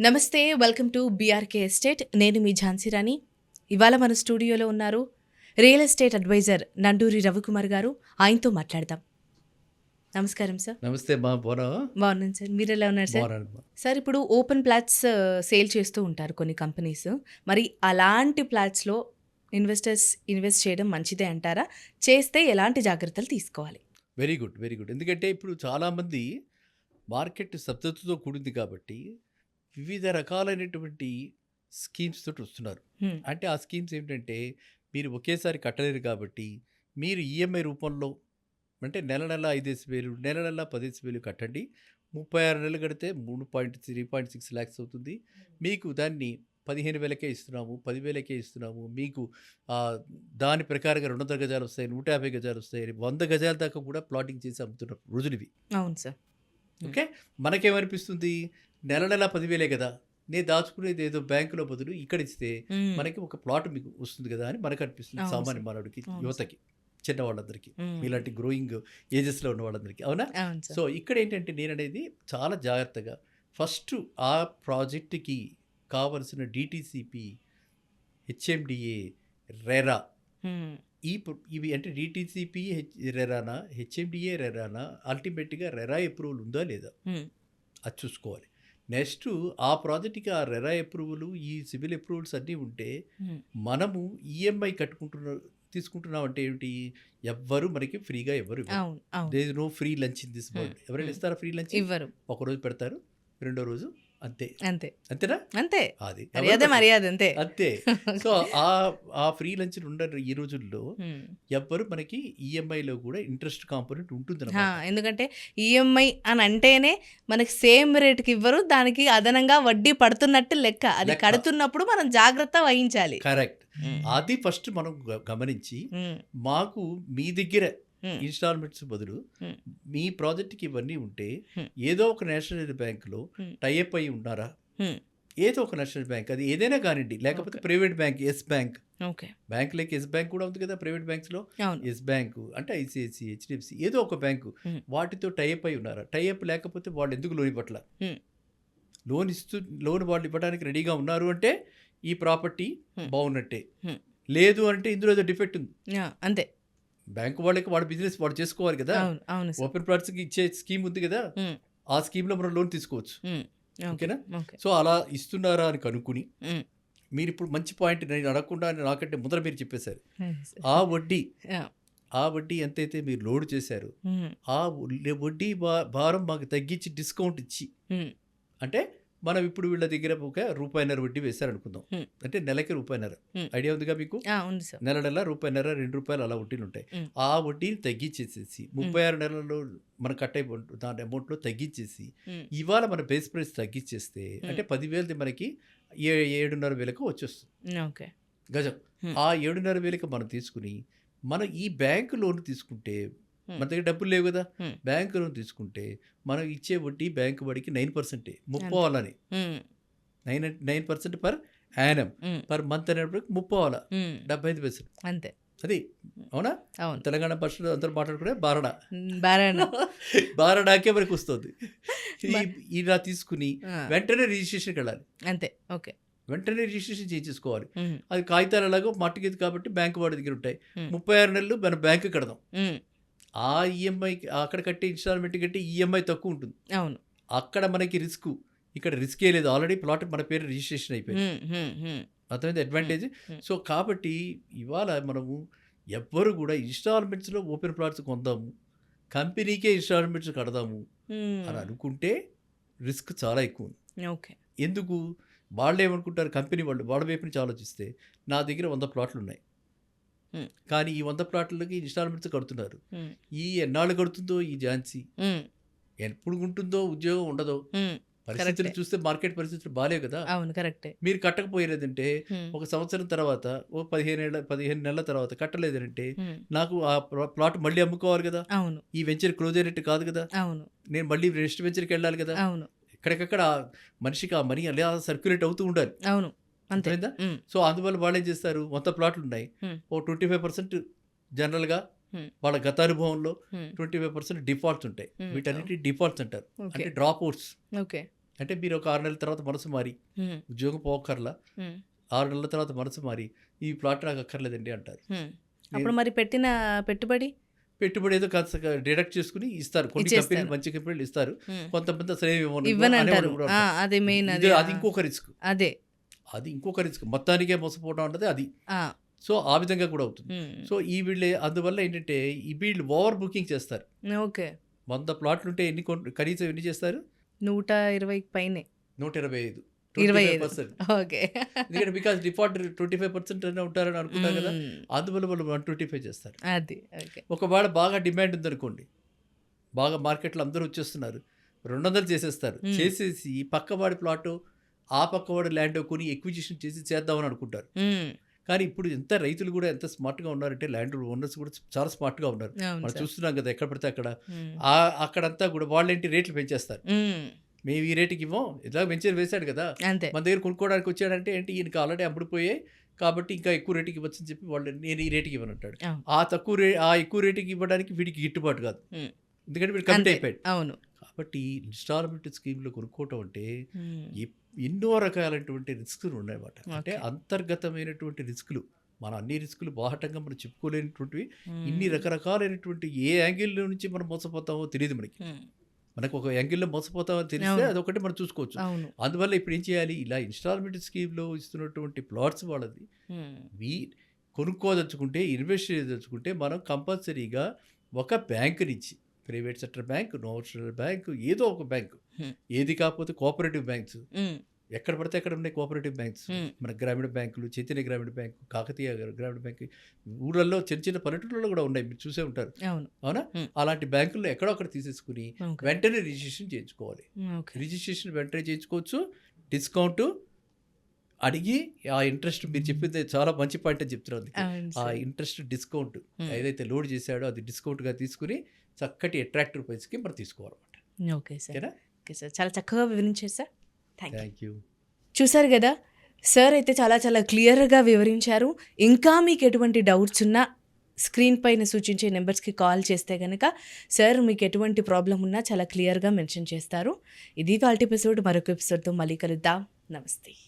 నమస్తే welcome to BRK estate. నేను మీ ఝాన్సీ రాణి. ఇవాళ మన స్టూడియోలో ఉన్నారు real estate adviser Nanduri Ravikumar garu. ఆయనతో మాట్లాడదాం. నమస్కారం సార్. నమస్తే బాగున్నాను సార్. మీరు ఎలా ఉన్నారు సార్? సార్ ఇప్పుడు ఓపెన్ ప్లాట్స్ సేల్ చేస్తూ ఉంటారు కొన్ని కంపెనీస్. మరి అలాంటి ప్లాట్స్లో ఇన్వెస్టర్స్ ఇన్వెస్ట్ చేయడం మంచిదే అంటారా? చేస్తే ఎలాంటి జాగ్రత్తలు తీసుకోవాలి? Very good very good. ఎందుకంటే ఇప్పుడు చాలామంది మార్కెట్ స్తబ్దతతో కూడింది కాబట్టి వివిధ రకాలైనటువంటి స్కీమ్స్ తోటి వస్తున్నారు. అంటే ఆ స్కీమ్స్ ఏంటంటే మీరు ఒకేసారి కట్టలేరు కాబట్టి మీరు ఈఎంఐ రూపంలో అంటే నెల నెల ఐదేసి వేలు నెల నెల పదేసి వేలు కట్టండి. ముప్పై ఆరు నెలలు కడితే మూడు point three point six lakhs అవుతుంది. మీకు దాన్ని పదిహేను వేలకే ఇస్తున్నాము పదివేలకే ఇస్తున్నాము. మీకు దాని ప్రకారంగా రెండు వందల గజాలు వస్తాయి నూట యాభై గజాలు వస్తాయి వంద గజాల దాకా కూడా ప్లాటింగ్ చేసి అమ్ముతున్న రోజులు ఇవి. అవును సార్. ఓకే? మనకేమనిపిస్తుంది? నెల నెల పదివేలే కదా నేను దాచుకునేది ఏదో బ్యాంకులో బదులు ఇక్కడ ఇస్తే. మనకి ఒక ప్లాట్ మీకు వస్తుంది కదా అని మనకు అనిపిస్తుంది సామాన్య. మానవుడికి యువతకి చిన్న వాళ్ళందరికీ. ఇలాంటి గ్రోయింగ్ ఏజెస్లో ఉన్న వాళ్ళందరికీ అవునా సో ఇక్కడ ఏంటంటే నేను అనేది చాలా జాగ్రత్తగా ఫస్ట్ ఆ ప్రాజెక్ట్కి కావలసిన డిటిసిపి హెచ్ఎండిఏ రెరా. ఈ ఇవి అంటే డిటిసిపి హెచ్ రెరానా హెచ్ఎండిఏ రెరానా అల్టిమేట్గా రెరా అప్రూవల్ ఉందా లేదా. అది చూసుకోవాలి నెక్స్ట్ ఆ ప్రాజెక్ట్కి ఆ రెరా అప్రూవల్ ఈ సివిల్ అప్రూవల్స్ అన్నీ ఉంటే. మనము ఈఎంఐ కట్టుకుంటున్న తీసుకుంటున్నాం అంటే ఏమిటి ఎవ్వరు మనకి ఫ్రీగా ఎవరు no free lunch in this world. ఎవరైనా. ఇస్తారా ఫ్రీ లంచ్ ఇవ్వరు ఒక రోజు పెడతారు రెండో రోజు అంతే అంతే అంతేనా అంతే అది మర్యాద. మర్యాద అంతే అంతే సో ఆ ఆ ఫ్రీ లంచ్ ఉండ ఈ రోజుల్లో. ఎవ్వరు మనకి ఈఎంఐలో కూడా ఇంట్రెస్ట్ కాంపోనెంట్ ఉంటుంది ఎందుకంటే ఈఎంఐ అని అంటేనే మనకి సేమ్ రేట్కి ఇవ్వరు దానికి అదనంగా వడ్డీ పడుతున్నట్టు లెక్క అది. కడుతున్నప్పుడు మనం జాగ్రత్త వహించాలి కరెక్ట్. అది ఫస్ట్ మనం గమనించి. మాకు మీ దగ్గర. ఇన్స్టాల్మెంట్స్ బదులు. మీ ప్రాజెక్ట్కి ఇవన్నీ ఉంటే. ఏదో ఒక నేషనల్ బ్యాంకులో. టైఅప్ అయి ఉన్నారా. ఏదో ఒక నేషనల్ బ్యాంక్ అది ఏదైనా కానివ్వండి లేకపోతే. Private bank yes bank okay bank like yes bank కూడా ఉంది కదా ప్రైవేట్ బ్యాంక్స్లో ఎస్ బ్యాంకు అంటే ఐసిఐసి హెచ్డిఎఫ్సి ఏదో ఒక బ్యాంకు. వాటితో టైఅప్ అయి ఉన్నారా టైఅప్ లేకపోతే వాళ్ళు ఎందుకు లోన్ ఇవ్వట్ల. లోన్ ఇస్తూ లోన్ వాళ్ళు ఇవ్వడానికి రెడీగా ఉన్నారు అంటే ఈ ప్రాపర్టీ. బాగున్నట్టే. లేదు అంటే ఇందులో ఏదో డిఫెక్ట్ ఉంది అంతే బ్యాంకు వాళ్ళకి వాళ్ళ బిజినెస్ వాళ్ళు చేసుకోవాలి కదా ఓపెన్ ప్లాట్స్కి ఇచ్చే స్కీమ్ ఉంది కదా. ఆ స్కీమ్లో మనం లోన్ తీసుకోవచ్చు ఓకేనా? ఓకే సో అలా ఇస్తున్నారా అని కనుక్కుని. మీరు ఇప్పుడు మంచి పాయింట్ నేను అడగకుండా నాకంటే ముందర మీరు చెప్పేశారు ఆ వడ్డీ. ఆ వడ్డీ ఎంతైతే మీరు లోడ్ చేశారు. ఆ వడ్డీ భారం మాకు తగ్గించి డిస్కౌంట్ ఇచ్చి. అంటే మనం ఇప్పుడు వీళ్ళ దగ్గర ఒక రూపాయిన్నర వడ్డీ వేశారనుకుందాం. అంటే నెలకి రూపాయిన్నర. ఐడియా ఉందిగా మీకు నెల నెల రూపాయిన్నర రెండు రూపాయలు అలా వడ్డీలు ఉంటాయి. ఆ వడ్డీని తగ్గించేసేసి ముప్పై ఆరు నెలల్లో మన కట్ అయిపో దాని అమౌంట్లో తగ్గించేసి. ఇవాళ మన బేస్ ప్రైస్ తగ్గించేస్తే అంటే పదివేలది మనకి ఏ ఏడున్నర వేలకు వచ్చేస్తుంది ఓకే గజం. ఆ ఏడున్నర వేలకు మనం తీసుకుని మనం ఈ బ్యాంకు లోన్ తీసుకుంటే. మన దగ్గర డబ్బులు లేవు కదా. బ్యాంకు లోన్ తీసుకుంటే మనం ఇచ్చే వడ్డీ బ్యాంకు వడ్డీకి నైన్ పర్సెంటే ముప్పోవాలని. Nine nine percent per annum. Per month అనేప్పటికి ముప్పోవాల. డెబ్బై ఐదు పైసలు. అంతే. అది అవునా? అవును. తెలంగాణ భాషలో అందరూ మాట్లాడుకునే బారడా. బారాన? బారడాకే మనకు వస్తుంది. ఇలా తీసుకుని వెంటనే రిజిస్ట్రేషన్కి వెళ్ళాలి. అంతే. ఓకే. వెంటనే రిజిస్ట్రేషన్ చేయించుకోవాలి. అది కాగితాలు ఎలాగో మట్టుకేది కాబట్టి బ్యాంకు వాడి దగ్గర ఉంటాయి. ముప్పై ఆరు నెలలు మన బ్యాంకు కడదాం. ఆ ఈఎంఐ అక్కడ కట్టే ఇన్స్టాల్మెంట్ కట్టే ఈఎంఐ తక్కువ ఉంటుంది. అవును. అక్కడ మనకి రిస్క్ ఇక్కడ రిస్కే లేదు. ఆల్రెడీ ప్లాట్ మన పేరు రిజిస్ట్రేషన్ అయిపోయింది. అర్థమైంది? అడ్వాంటేజ్. సో కాబట్టి ఇవాళ మనము ఎవ్వరు కూడా ఇన్స్టాల్మెంట్స్లో ఓపెన్ ప్లాట్స్ కొందాము కంపెనీకే ఇన్స్టాల్మెంట్స్ కడదాము అని. అనుకుంటే రిస్క్ చాలా ఎక్కువ ఉంది. ఓకే. ఎందుకు? వాళ్ళు ఏమనుకుంటారు కంపెనీ వాళ్ళు వాళ్ళ వైపు నుంచి ఆలోచిస్తే నా దగ్గర వంద ప్లాట్లు ఉన్నాయి. కానీ ఈ వంద ప్లాట్లకి ఇన్స్టాల్మెంట్స్ కడుతున్నారు. మ్మ్. ఈ ఎన్నాళ్ళు కడుతుందో ఈ ఝాన్సీ? మ్మ్. ఎప్పుడు ఉంటుందో ఉద్యోగం ఉండదో. పరిస్థితులు. చూస్తే మార్కెట్ పరిస్థితులు బాగాలేవు కదా. అవును కరెక్టే. మీరు కట్టకపోయేదంటే. ఒక సంవత్సరం తర్వాత ఓ పదిహేను ఏళ్ళ పదిహేను నెలల తర్వాత కట్టలేదంటే. నాకు ఆ ప్లా- ప్లాట్ మళ్ళీ అమ్ముకోవాలి కదా. అవును. ఈ వెంచర్ క్లోజ్ అయినట్టు కాదు కదా. అవును. నేను మళ్ళీ నెక్స్ట్ వెంచర్కి వెళ్ళాలి కదా. అవును. ఎక్కడికక్కడ మనిషికి ఆ మనీ అలా సర్క్యులేట్ అవుతూ ఉండాలి. అవును. అంతే అర్థమైందా మ్మ్. సో అందువల్ల వాళ్ళు ఏం చేస్తారు మొత్తం ప్లాట్లు ఉన్నాయి. ఓ ట్వంటీ ఫైవ్ పర్సెంట్ జనరల్గా Hmm. వాళ్ళ గతానుభవంలో. ట్వంటీ ఫైవ్ పర్సెంట్ డిఫాల్ట్స్ ఉంటాయి. వీటన్నిటి డిఫాల్ట్స్ అంటారు అంటే డ్రాప్ అవుట్స్ ఓకే అంటే మీరు ఒక ఆరు నెలల తర్వాత మనసు మారి. ఉద్యోగం పోకర్లా. ఆరు నెలల తర్వాత మనసు మారి ఈ ప్లాట్ నాకు అక్కర్లేదండి అంటారు. అప్పుడు మరి పెట్టిన పెట్టుబడి పెట్టుబడి ఏదో కాస్త డిడక్ట్ చేసుకుని ఇస్తారు కొన్ని. కంపెనీలు మంచి కంపెనీలు ఇస్తారు. కొంతమంది అసలు. అదే మెయిన్ అది ఇంకొక రిస్క్ అదే అది ఇంకొక రిస్క్ మొత్తానికే మోసపోవడం అన్నది అది. సో ఆ విధంగా కూడా అవుతుంది. సో ఈ వీళ్ళే అందువల్ల ఏంటంటే ఈ వీళ్ళు ఓవర్ బుకింగ్ చేస్తారు. ఓకే. వంద ప్లాట్లు ఉంటే ఎన్ని కొన్- కనీసం ఎన్ని చేస్తారు? నూట ఇరవై పైనే. నూట ఇరవై ఐదు. ఇరవై పర్సెంట్. ఓకే. ఎందుకంటే because default twenty five percent ఉంటారని అనుకుంటారు కదా. అందువల్ల వాళ్ళు వన్ ట్వంటీ ఫైవ్ చేస్తారు. అది ఒకవేళ బాగా డిమాండ్ ఉందనుకోండి బాగా మార్కెట్లో అందరూ వచ్చేస్తున్నారు రెండు వందలు చేసేస్తారు. చేసేసి పక్కవాడి ప్లాట్ ఆ పక్కవాడి ల్యాండ్ కొని ఎక్విజిషన్ చేసి చేద్దామని అనుకుంటారు. కానీ ఇప్పుడు ఎంత రైతులు కూడా ఎంత స్మార్ట్గా ఉన్నారంటే ల్యాండ్ ఓనర్స్ కూడా చాలా స్మార్ట్గా ఉన్నారు. అవును మనం. చూస్తున్నాం కదా ఎక్కడ పడితే అక్కడ. అక్కడంతా కూడా వాళ్ళేంటి రేట్లు పెంచేస్తారు. మేము ఈ రేటుకి ఇవ్వం. ఇలా పెంచేది వేశాడు కదా. మన దగ్గర కొనుక్కోవడానికి వచ్చాడంటే ఏంటి? ఈయనకి ఆల్రెడీ అమ్ముడుపోయాయి కాబట్టి ఇంకా ఎక్కువ రేటుకి ఇవ్వచ్చని చెప్పి వాళ్ళు నేను ఈ రేటుకి ఇవ్వను అంటాడు. అవును. ఆ తక్కువ రే ఆ ఎక్కువ రేటుకి ఇవ్వడానికి వీడికి గిట్టుబాటు కాదు. ఎందుకంటే వీడు కమిట్. అయిపోయాడు. అవును. కాబట్టి ఇన్స్టాల్మెంట్ స్కీమ్లో కొనుక్కోవటం అంటే ఎన్నో రకాలైనటువంటి రిస్కులు ఉన్నాయన్నమాట అంటే. అంతర్గతమైనటువంటి రిస్కులు మన అన్ని రిస్కులు బాహటంగా మనం చెప్పుకోలేనటువంటివి. ఇన్ని రకరకాలైనటువంటి ఏ యాంగిల్ నుంచి మనం మోసపోతామో తెలియదు మనకి. మనకు ఒక యాంగిల్లో మోసపోతామో తెలిస్తే. అదొకటి మనం చూసుకోవచ్చు అందువల్ల ఇప్పుడు ఏం చేయాలి ఇలా ఇన్స్టాల్మెంట్ స్కీమ్లో ఇస్తున్నటువంటి ప్లాట్స్ వాళ్ళది. వీ కొనుక్కోదలుచుకుంటే ఇన్వెస్ట్ చేయదలుచుకుంటే మనం కంపల్సరీగా ఒక బ్యాంక్ నుంచి private sector bank national bank ఏదో ఒక బ్యాంక్. ఏది కాకపోతే కోఆపరేటివ్ బ్యాంక్స్. ఎక్కడ పడితే అక్కడ ఉన్నాయి కోఆపరేటివ్ బ్యాంక్స్. మన గ్రామీణ బ్యాంకులు చైతన్య గ్రామీణ బ్యాంకు కాకతీయ గ్రామీణ బ్యాంక్ ఊళ్ళల్లో చిన్న చిన్న పల్లెటూళ్ళలో కూడా ఉన్నాయి మీరు చూసే ఉంటారు అవును. అలాంటి బ్యాంకుల్లో ఎక్కడో అక్కడ తీసేసుకుని. వెంటనే రిజిస్ట్రేషన్ చేయించుకోవాలి. రిజిస్ట్రేషన్ వెంటనే చేయించుకోవచ్చు డిస్కౌంట్ అడిగి ఆ ఇంట్రెస్ట్ మీరు చెప్పింది చాలా మంచి పాయింట్ అని చెప్తున్నారు ఆ. Interest discount. ఏదైతే లోడ్ చేశాడో అది డిస్కౌంట్గా తీసుకుని చక్కటి అట్రాక్టివ్ ప్రైస్కి మనం తీసుకోవాలన్నమాట ఓకే సార్. Okay sir. చాలా చక్కగా వివరించారు సార్. థ్యాంక్ యూ చూసారు కదా సార్ అయితే చాలా చాలా క్లియర్గా వివరించారు. ఇంకా మీకు ఎటువంటి డౌట్స్ ఉన్నా స్క్రీన్ పైన సూచించే నెంబర్స్కి కాల్ చేస్తే కనుక సార్ మీకు ఎటువంటి ప్రాబ్లం ఉన్నా చాలా క్లియర్గా మెన్షన్ చేస్తారు. ఇది వాళ్ళ ఎపిసోడ్. మరొక ఎపిసోడ్తో మళ్ళీ కలుద్దాం. నమస్తే.